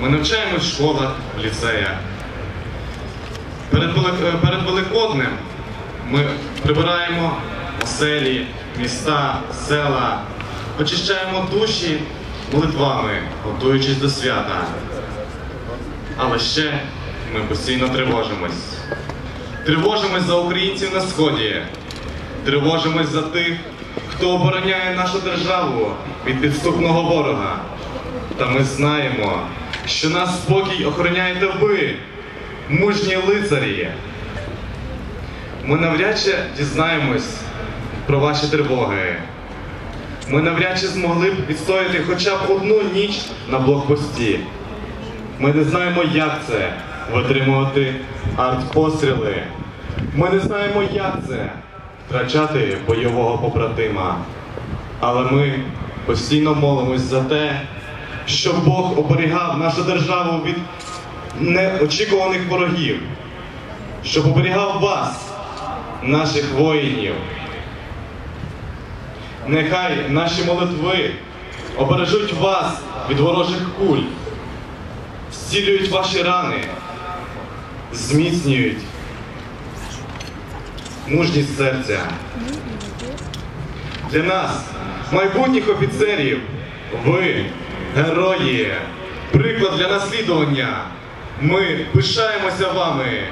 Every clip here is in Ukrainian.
Ми навчаємось в школах, в ліцеях. Перед, е, перед Великоднем ми прибираємо оселі, міста, села, очищаємо душі молитвами, готуючись до свята. Але ще ми постійно тривожимось. Тривожимось за українців на сході. Тривожимось за тих, хто обороняє нашу державу від підступного ворога. Та ми знаємо, що нас спокій охороняєте ви, мужні лицарі. Ми навряд чи дізнаємось про ваші тривоги. Ми навряд чи змогли б відстояти хоча б одну ніч на блокпості. Ми не знаємо, як це витримувати артпостріли. Ми не знаємо, як це втрачати бойового побратима. Але ми постійно молимось за те, щоб Бог оберігав нашу державу від неочікуваних ворогів, щоб оберігав вас, наших воїнів. Нехай наші молитви обережуть вас від ворожих куль, зцілюють ваші рани, зміцнюють мужність серця. Для нас, майбутніх офіцерів, ви герої, приклад для наслідування. Ми пишаємося вами.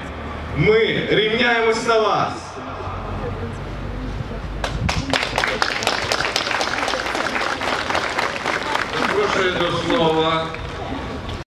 Ми рівняємось на вас. Прошу до слова